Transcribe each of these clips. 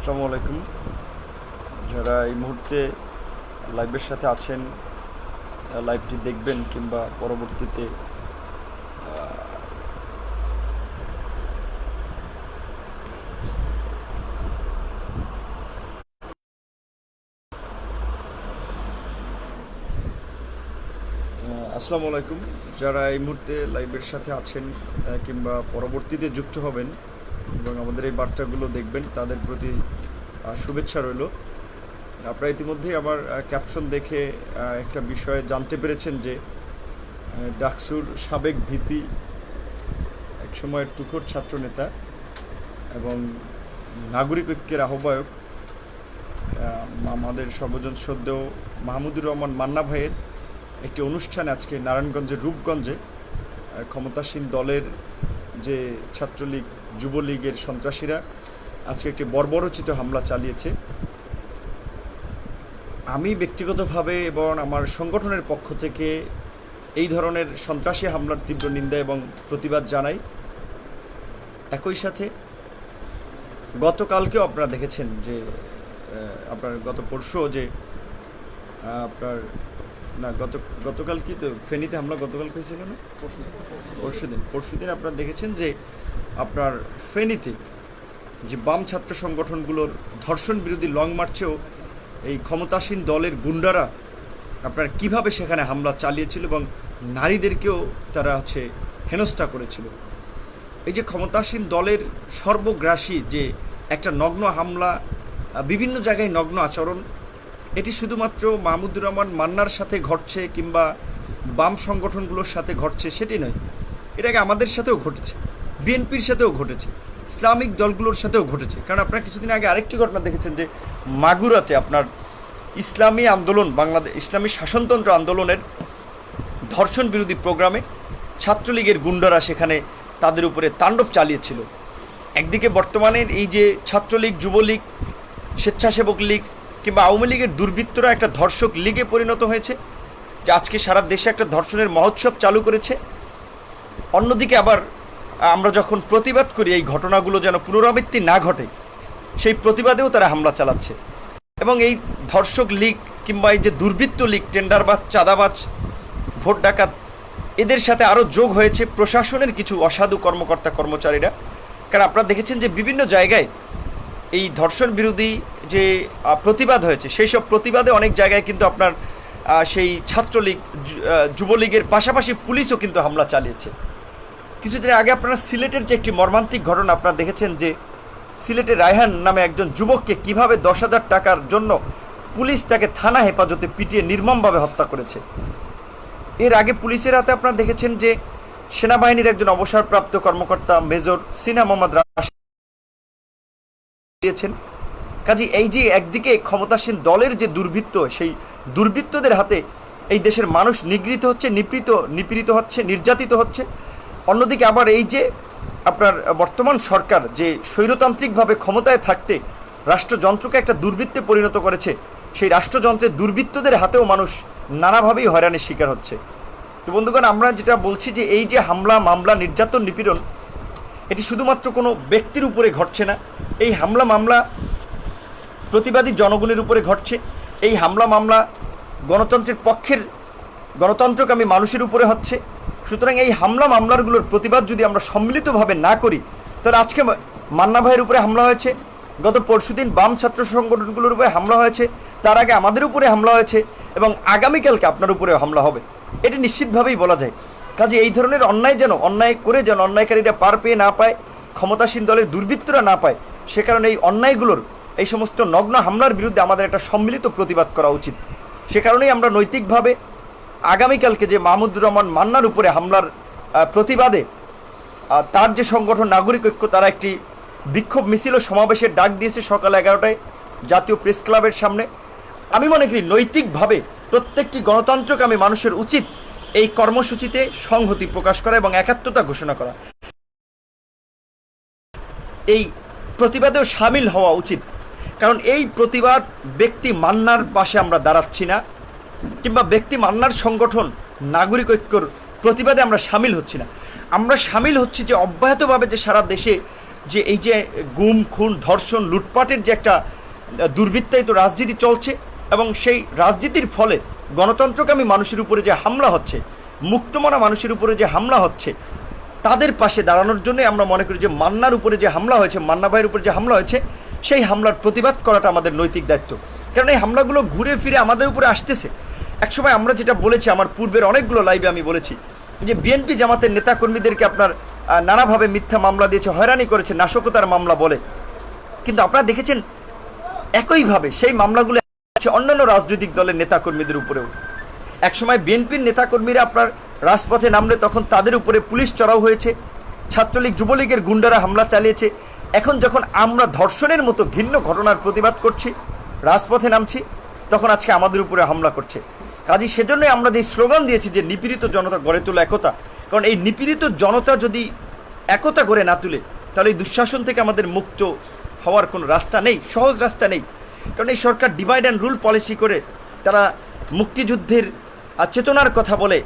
আসসালামু আলাইকুম। যারা এই মুহূর্তে লাইভের সাথে আছেন লাইভটি দেখবেন কিংবা পরবর্তীতে আসসালামু আলাইকুম। যারা এই মুহূর্তে লাইভের সাথে আছেন কিংবা পরবর্তীতে যুক্ত হবেন এবং আমাদের এই বার্তাগুলো দেখবেন, তাদের প্রতি শুভেচ্ছা রইল। আপনারা ইতিমধ্যেই আমার ক্যাপশন দেখে একটা বিষয়ে জানতে পেরেছেন যে ডাকসুর সাবেক ভিপি এক একসময়ের তুখোর ছাত্রনেতা এবং নাগরিক ঐক্যের আহ্বায়ক আমাদের সর্বজন শ্রদ্ধেয় মাহমুদুর রহমান মান্না ভাইয়ের একটি অনুষ্ঠান আজকে নারায়ণগঞ্জের রূপগঞ্জে ক্ষমতাসীন দলের যে ছাত্রলীগ, যুবলীগের সন্ত্রাসীরা আজকে একটি বর্বরচিত হামলা চালিয়েছে। আমি ব্যক্তিগতভাবে এবং আমার সংগঠনের পক্ষ থেকে এই ধরনের সন্ত্রাসী হামলার তীব্র নিন্দা এবং প্রতিবাদ জানাই। একই সাথে গতকালকেও আপনারা দেখেছেন যে আপনার গত পরশুও যে আপনার না গত গতকাল কি তো ফেনীতে হামলা গতকাল হয়েছিল না? পরশু দিন। পরশু দিন। আপনারা দেখেছেন যে আপনার ফেনীতে যে বাম ছাত্র সংগঠনগুলোর ধর্ষণ বিরোধী লং মার্চেও এই ক্ষমতাসীন দলের গুন্ডারা আপনার কীভাবে সেখানে হামলা চালিয়েছিল এবং নারীদেরকেও তারা হচ্ছে হেনস্থা করেছিল। এই যে ক্ষমতাসীন দলের সর্বগ্রাসী যে একটা নগ্ন হামলা বিভিন্ন জায়গায় নগ্ন আচরণ এটি শুধুমাত্র মাহমুদুর রহমান মান্নার সাথে ঘটছে কিংবা বাম সংগঠনগুলোর সাথে ঘটছে সেটি নয়। আগে আমাদের সাথেও ঘটেছে, বিএনপির সাথেও ঘটেছে, ইসলামিক দলগুলোর সাথেও ঘটেছে। কারণ আপনারা কিছুদিন আগে আরেকটি ঘটনা দেখেছেন যে মাগুরাতে আপনার ইসলামী আন্দোলন বাংলাদেশ ইসলামী শাসনতন্ত্র আন্দোলনের ধর্ষণ বিরোধী প্রোগ্রামে ছাত্রলীগের গুন্ডারা সেখানে তাদের উপরে তাণ্ডব চালিয়েছিল। একদিকে বর্তমানের এই যে ছাত্রলীগ, যুবলীগ, স্বেচ্ছাসেবক লীগ কিংবা আওয়ামী লীগের দুর্বৃত্তরা একটা ধর্ষক লীগে পরিণত হয়েছে, যে আজকে সারা দেশে একটা ধর্ষণের মহোৎসব চালু করেছে। অন্যদিকে আবার আমরা যখন প্রতিবাদ করি, এই ঘটনাগুলো যেন পুনরাবৃত্তি না ঘটে, সেই প্রতিবাদেও তারা হামলা চালাচ্ছে। এবং এই ধর্ষক লীগ কিংবা এই যে দুর্বৃত্ত লীগ, টেন্ডারবাজ, চাঁদাবাজ, ভোট ডাকাত, এদের সাথে আরও যোগ হয়েছে প্রশাসনের কিছু অসাধু কর্মকর্তা কর্মচারীরা কারণ আপনারা দেখেছেন যে বিভিন্ন জায়গায় এই ধর্ষণ বিরোধী যে প্রতিবাদ হয়েছে সেই সব প্রতিবাদে অনেক জায়গায় কিন্তু আপনার সেই ছাত্রলীগ যুবলীগের পাশাপাশি পুলিশও কিন্তু হামলা চালিয়েছে। কিছুদিন আগে আপনারা সিলেটের যে একটি মর্মান্তিক ঘটনা আপনারা দেখেছেন যে সিলেটের রায়হান নামে একজন যুবককে কীভাবে দশ হাজার টাকার জন্য পুলিশ তাকে থানা হেফাজতে পিটিয়ে নির্মমভাবে হত্যা করেছে। এর আগে পুলিশের হাতে আপনারা দেখেছেন যে, সেনাবাহিনীর একজন অবসরপ্রাপ্ত কর্মকর্তা মেজর সিনা মোহাম্মদ রাশিদ দিয়েছেন। কাজে এই যে একদিকে ক্ষমতাসীন দলের যে দুর্বৃত্ত, সেই দুর্বৃত্তদের হাতে এই দেশের মানুষ নিগৃহীত হচ্ছে, নিপীড়িত নিপীড়িত হচ্ছে, নির্যাতিত হচ্ছে। অন্যদিকে আবার এই যে আপনার বর্তমান সরকার যে স্বৈরতান্ত্রিকভাবে ক্ষমতায় থাকতে রাষ্ট্রযন্ত্রকে একটা দুর্বৃত্তে পরিণত করেছে, সেই রাষ্ট্রযন্ত্রের দুর্বৃত্তদের হাতেও মানুষ নানাভাবেই হয়রানির শিকার হচ্ছে। তো বন্ধুগণ, আমরা যেটা বলছি যে এই যে হামলা, মামলা, নির্যাতন, নিপীড়ন এটি শুধুমাত্র কোনো ব্যক্তির উপরে ঘটছে না, এই হামলা মামলা প্রতিবাদী জনগণের উপরে ঘটছে, এই হামলা মামলা গণতন্ত্রের পক্ষের গণতন্ত্রকামী মানুষের উপরে হচ্ছে। সুতরাং এই হামলা মামলারগুলোর প্রতিবাদ যদি আমরা সম্মিলিতভাবে না করি, তাহলে আজকে মান্না ভাইয়ের উপরে হামলা হয়েছে, গত পরশুদিন বাম ছাত্র সংগঠনগুলোর উপরে হামলা হয়েছে, তার আগে আমাদের উপরে হামলা হয়েছে এবং আগামীকালকে আপনার উপরে হামলা হবে। এটি নিশ্চিতভাবেই বলা যায়। কাজে এই ধরনের অন্যায় যেন, অন্যায় করে যেন অন্যায়কারীরা পার পেয়ে না পায়, ক্ষমতাসীন দলের দুর্বৃত্তরা না পায়, সে কারণে এই অন্যায়গুলোর, এই সমস্ত নগ্ন হামলার বিরুদ্ধে আমাদের একটা সম্মিলিত প্রতিবাদ করা উচিত। সে কারণেই আমরা নৈতিকভাবে আগামীকালকে যে মাহমুদুর রহমান মান্নার উপরে হামলার প্রতিবাদে তার যে সংগঠন নাগরিক ঐক্য, তারা একটি বিক্ষোভ মিছিল সমাবেশের ডাক দিয়েছে সকাল এগারোটায় জাতীয় প্রেস ক্লাবের সামনে। আমি মনে করি নৈতিকভাবে প্রত্যেকটি গণতন্ত্রকামী মানুষের উচিত এই কর্মসূচিতে সংহতি প্রকাশ করা এবং একাত্মতা ঘোষণা করা। এই প্রতিবাদেও সামিল হওয়া উচিত। কারণ এই প্রতিবাদ ব্যক্তি মান্নার পাশে আমরা দাঁড়াচ্ছি না, কিংবা ব্যক্তি মান্নার সংগঠন, নাগরিক ঐক্যর প্রতিবাদে আমরা সামিল হচ্ছি না। আমরা সামিল হচ্ছি যে অব্যাহতভাবে যে সারা দেশে যে এই যে গুম, খুন, ধর্ষণ, লুটপাটের যে একটা দুর্বৃত্তায়িত রাজনীতি চলছে এবং সেই রাজনীতির ফলে গণতন্ত্রকামী মানুষের উপরে যে হামলা হচ্ছে, মুক্তমনা মানুষের উপরে যে হামলা হচ্ছে, তাদের পাশে দাঁড়ানোর জন্যই আমরা মনে করি যে মান্নার উপরে যে হামলা হয়েছে, মান্না ভাইয়ের উপরে যে হামলা হয়েছে, সেই হামলার প্রতিবাদ করাটা আমাদের নৈতিক দায়িত্ব। কারণ এই হামলাগুলো ঘুরে ফিরে আমাদের উপরে আসতেছে। একসময় আমরা যেটা বলেছি, আমার পূর্বের অনেকগুলো লাইভে আমি বলেছি, যে বিএনপি জামাতের নেতাকর্মীদেরকে আপনার নানাভাবে মিথ্যা মামলা দিয়েছে, হয়রানি করেছে, নাশকতার মামলা বলে। কিন্তু আপনারা দেখেছেন, একইভাবে সেই মামলাগুলো আছে অন্যান্য রাজনৈতিক দলের নেতাকর্মীদের উপরেও। একসময় বিএনপির নেতাকর্মীরা আপনার রাজপথে নামলে তখন তাদের উপরে পুলিশ চড়াও হয়েছে, ছাত্রলীগ, যুবলীগের গুন্ডারা হামলা চালিয়েছে। এখন যখন আমরা ধর্ষণের মতো ঘিন্ন ঘটনার প্রতিবাদ করছি, রাজপথে নামছি, তখন আজকে আমাদের উপরে হামলা করছে। কাজী, সেজন্যই আমরা যে স্লোগান দিয়েছি যে নিপীড়িত জনতা গড়ে তোলা একতা, কারণ এই নিপীড়িত জনতা যদি একতা করে না তুলে, তাহলে এই দুঃশাসন থেকে আমাদের মুক্ত হওয়ার কোনো রাস্তা নেই, সহজ রাস্তা নেই। কারণ এই সরকার ডিভাইড অ্যান্ড রুল পলিসি করে তারা মুক্তিযুদ্ধের চেতনার কথা বলে।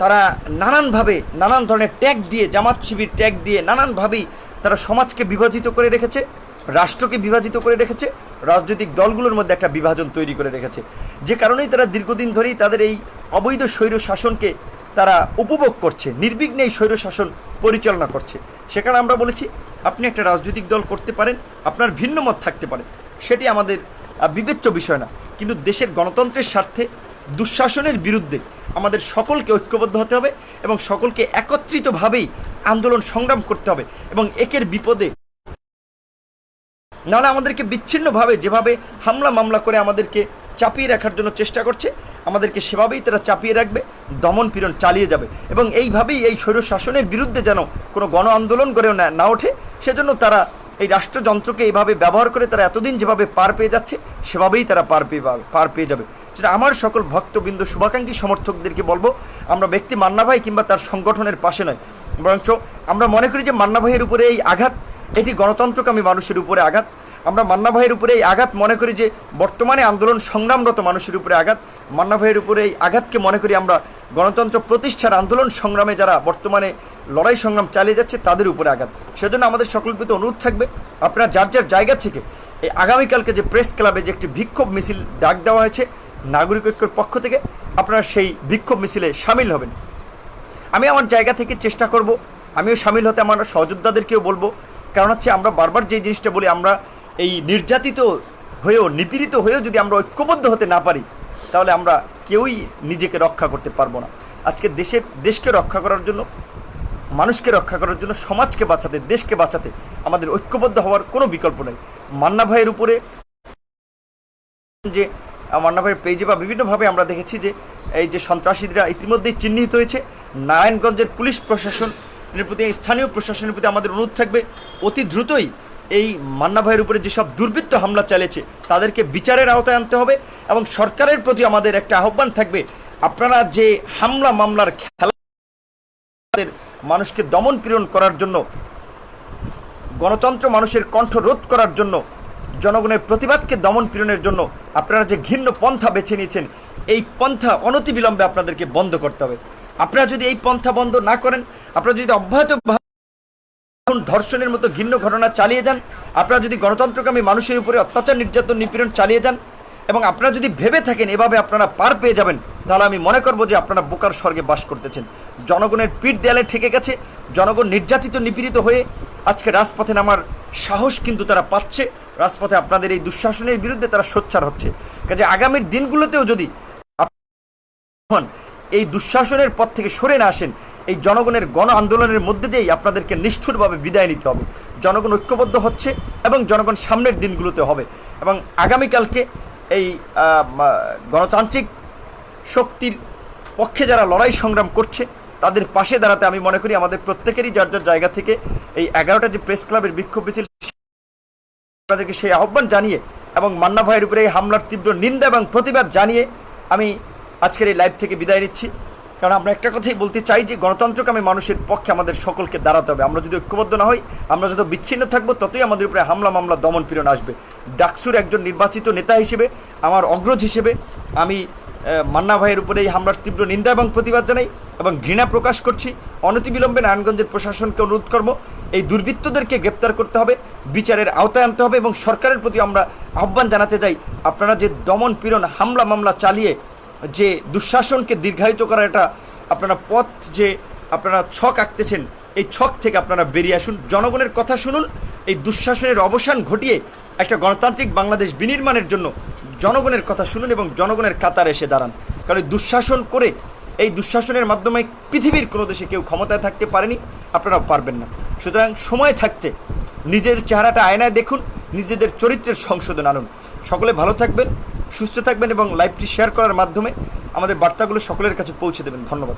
তারা নানানভাবে নানান ধরনের ট্যাগ দিয়ে, জামাত শিবির ট্যাগ দিয়ে নানানভাবেই তারা সমাজকে বিভাজিত করে রেখেছে, রাষ্ট্রকে বিভাজিত করে রেখেছে, রাজনৈতিক দলগুলোর মধ্যে একটা বিভাজন তৈরি করে রেখেছে। যে কারণেই তারা দীর্ঘদিন ধরেই তাদের এই অবৈধ স্বৈর শাসনকে তারা উপভোগ করছে, নির্বিঘ্নে এই স্বৈর শাসন পরিচালনা করছে। সেখানে আমরা বলেছি, আপনি একটা রাজনৈতিক দল করতে পারেন, আপনার ভিন্ন মত থাকতে পারে। সেটি আমাদের বিবেচ্য বিষয় না। কিন্তু দেশের গণতন্ত্রের স্বার্থে, দুঃশাসনের বিরুদ্ধে আমাদের সকলকে ঐক্যবদ্ধ হতে হবে এবং সকলকে একত্রিতভাবেই আন্দোলন সংগ্রাম করতে হবে এবং একের বিপদে নাহলে আমাদেরকে বিচ্ছিন্নভাবে যেভাবে হামলা মামলা করে আমাদেরকে চাপিয়ে রাখার জন্য চেষ্টা করছে, আমাদেরকে সেভাবেই তারা চাপিয়ে রাখবে, দমন পীড়ন চালিয়ে যাবে এবং এইভাবেই এই স্বৈর শাসনের বিরুদ্ধে যেন কোনো গণ আন্দোলন গড়েও না না ওঠে, সেজন্য তারা এই রাষ্ট্রযন্ত্রকে এইভাবে ব্যবহার করে তারা এতদিন যেভাবে পার পেয়ে যাচ্ছে, সেভাবেই তারা পার পেয়ে পার পেয়ে যাবে। সেটা আমার সকল ভক্তবৃন্দ শুভাকাঙ্ক্ষী সমর্থকদেরকে বলব, আমরা ব্যক্তি মান্না ভাই কিংবা তার সংগঠনের পাশে নয়। বরঞ্চ আমরা মনে করি যে মান্না ভাইয়ের উপরে এই আঘাত, এটি গণতন্ত্রকামী মানুষের উপরে আঘাত আমরা মান্না ভাইয়ের উপরে এই আঘাত মনে করি যে বর্তমানে আন্দোলন সংগ্রামরত মানুষের উপরে আঘাত। মান্না ভাইয়ের উপরে এই আঘাতকে মনে করি আমরা গণতন্ত্র প্রতিষ্ঠার আন্দোলন সংগ্রামে যারা বর্তমানে লড়াই সংগ্রাম চালিয়ে যাচ্ছে, তাদের উপরে আঘাত। সেজন্য আমাদের সকল প্রতি অনুরোধ থাকবে, আপনারা যার যার জায়গা থেকে এই আগামীকালকে যে প্রেস ক্লাবে যে একটি বিক্ষোভ মিছিল ডাক দেওয়া হয়েছে নাগরিক ঐক্যের পক্ষ থেকে, আপনারা সেই বিক্ষোভ মিছিলে সামিল হবেন। আমি আমার জায়গা থেকে চেষ্টা করব, আমিও সামিল হতে, আমার সহযোদ্ধাদেরকেও বলব। কারণ হচ্ছে আমরা বারবার যে জিনিসটা বলি, আমরা এই নির্যাতিত হয়েও, নিপীড়িত হয়েও যদি আমরা ঐক্যবদ্ধ হতে না পারি, তাহলে আমরা কেউই নিজেকে রক্ষা করতে পারব না। আজকে দেশের, দেশকে রক্ষা করার জন্য, মানুষকে রক্ষা করার জন্য, সমাজকে বাঁচাতে, দেশকে বাঁচাতে আমাদের ঐক্যবদ্ধ হওয়ার কোনো বিকল্প নেই। মান্না ভাইয়ের উপরে যে, মান্না ভাইয়ের পেজে বা বিভিন্নভাবে আমরা দেখেছি যে, এই যে সন্ত্রাসীরা ইতিমধ্যেই চিহ্নিত হয়েছে। নারায়ণগঞ্জের পুলিশ প্রশাসন প্রতি, স্থানীয় প্রশাসনের প্রতি আমাদের অনুরোধ থাকবে, অতি দ্রুতই এই মান্না ভাইয়ের উপরে যেসব দুর্বৃত্ত হামলা চালিয়েছে, তাদেরকে বিচারের আওতায় আনতে হবে এবং সরকারের প্রতি আমাদের একটা আহ্বান থাকবে, আপনারা যে হামলা মামলার খেলা মানুষকে দমন পীড়ন করার জন্য, গণতন্ত্র মানুষের কণ্ঠ রোধ করার জন্য, জনগণের প্রতিবাদকে দমন পীড়নের জন্য আপনারা যে ঘিন্ন পন্থা বেছে নিয়েছেন, এই পন্থা অনতিবিলম্বে আপনাদেরকে বন্ধ করতে হবে। আপনারা যদি এই পন্থা বন্ধ না করেন, আপনারা যদি অব্যাহত ধর্ষণের মতো ঘিন্ন ঘটনা চালিয়ে যান। আপনারা যদি গণতন্ত্রকামী মানুষের উপরে অত্যাচার, নির্যাতন, নিপীড়ন চালিয়ে যান এবং আপনারা যদি ভেবে থাকেন এভাবে আপনারা পার পেয়ে যাবেন, তাহলে আমি মনে করব যে আপনারা বোকার স্বর্গে বাস করতেছেন। জনগণের পিঠ দেয়ালে ঠেকে গেছে, জনগণ নির্যাতিত, নিপীড়িত হয়ে আজকে রাজপথে নামার সাহস কিন্তু তারা পাচ্ছে, রাজপথে আপনাদের এই দুঃশাসনের বিরুদ্ধে তারা সোচ্চার হচ্ছে। কাজে আগামীর দিনগুলোতেও যদি হন এই দুঃশাসনের পথ থেকে সরে না আসেন, এই জনগণের গণ আন্দোলনের মধ্যে দিয়েই আপনাদেরকে নিষ্ঠুরভাবে বিদায় নিতে হবে। জনগণ ঐক্যবদ্ধ হচ্ছে এবং জনগণ সামনের দিনগুলোতে হবে এবং আগামীকালকে এই গণতান্ত্রিক শক্তির পক্ষে যারা লড়াই সংগ্রাম করছে, তাদের পাশে দাঁড়াতে আমি মনে করি আমাদের প্রত্যেকেরই যার যার জায়গা থেকে এই এগারোটা যে প্রেস ক্লাবের বিক্ষোভ মিছিল আপনাদেরকে সেই আহ্বান জানিয়ে এবং মান্না ভাইয়ের উপরে এই হামলার তীব্র নিন্দা এবং প্রতিবাদ জানিয়ে আমি আজকের এই লাইভ থেকে বিদায় নিচ্ছি। কারণ আমরা একটা কথাই বলতে চাই যে, গণতন্ত্রকামী মানুষের পক্ষে আমাদের সকলকে দাঁড়াতে হবে। আমরা যদি ঐক্যবদ্ধ না হই, আমরা যত বিচ্ছিন্ন থাকব, ততই আমাদের উপরে হামলা, মামলা, দমন পীড়ন আসবে। ডাকসুর একজন নির্বাচিত নেতা হিসেবে, আমার অগ্রজ হিসেবে, আমি মান্না ভাইয়ের উপরে এই হামলার তীব্র নিন্দা এবং প্রতিবাদ জানাই এবং ঘৃণা প্রকাশ করছি। অনতিবিলম্বে নারায়ণগঞ্জের প্রশাসনকে অনুরোধ করব, এই দুর্বৃত্তদেরকে গ্রেপ্তার করতে হবে, বিচারের আওতায় আনতে হবে এবং সরকারের প্রতি আমরা আহ্বান জানাতে চাই, আপনারা যে দমন পীড়ন, হামলা, মামলা চালিয়ে যে দুঃশাসনকে দীর্ঘায়িত করার একটা আপনারা পথ যে আপনারা ছক আঁকতেছেন, এই ছক থেকে আপনারা বেরিয়ে আসুন। জনগণের কথা শুনুন, এই দুঃশাসনের অবসান ঘটিয়ে একটা গণতান্ত্রিক বাংলাদেশ বিনির্মাণের জন্য জনগণের কথা শুনুন এবং জনগণের কাতারে এসে দাঁড়ান। কারণ দুঃশাসন করে, এই দুঃশাসনের মাধ্যমে পৃথিবীর কোনো দেশে কেউ ক্ষমতায় থাকতে পারেনি, আপনারাও পারবেন না। সুতরাং সময় থাকতে নিজের চেহারাটা আয়নায় দেখুন, নিজেদের চরিত্রের সংশোধন আনুন। সকলে ভালো থাকবেন, সুস্থ থাকবেন এবং লাইভটি শেয়ার করার মাধ্যমে আমাদের বার্তাগুলো সকলের কাছে পৌঁছে দেবেন। ধন্যবাদ।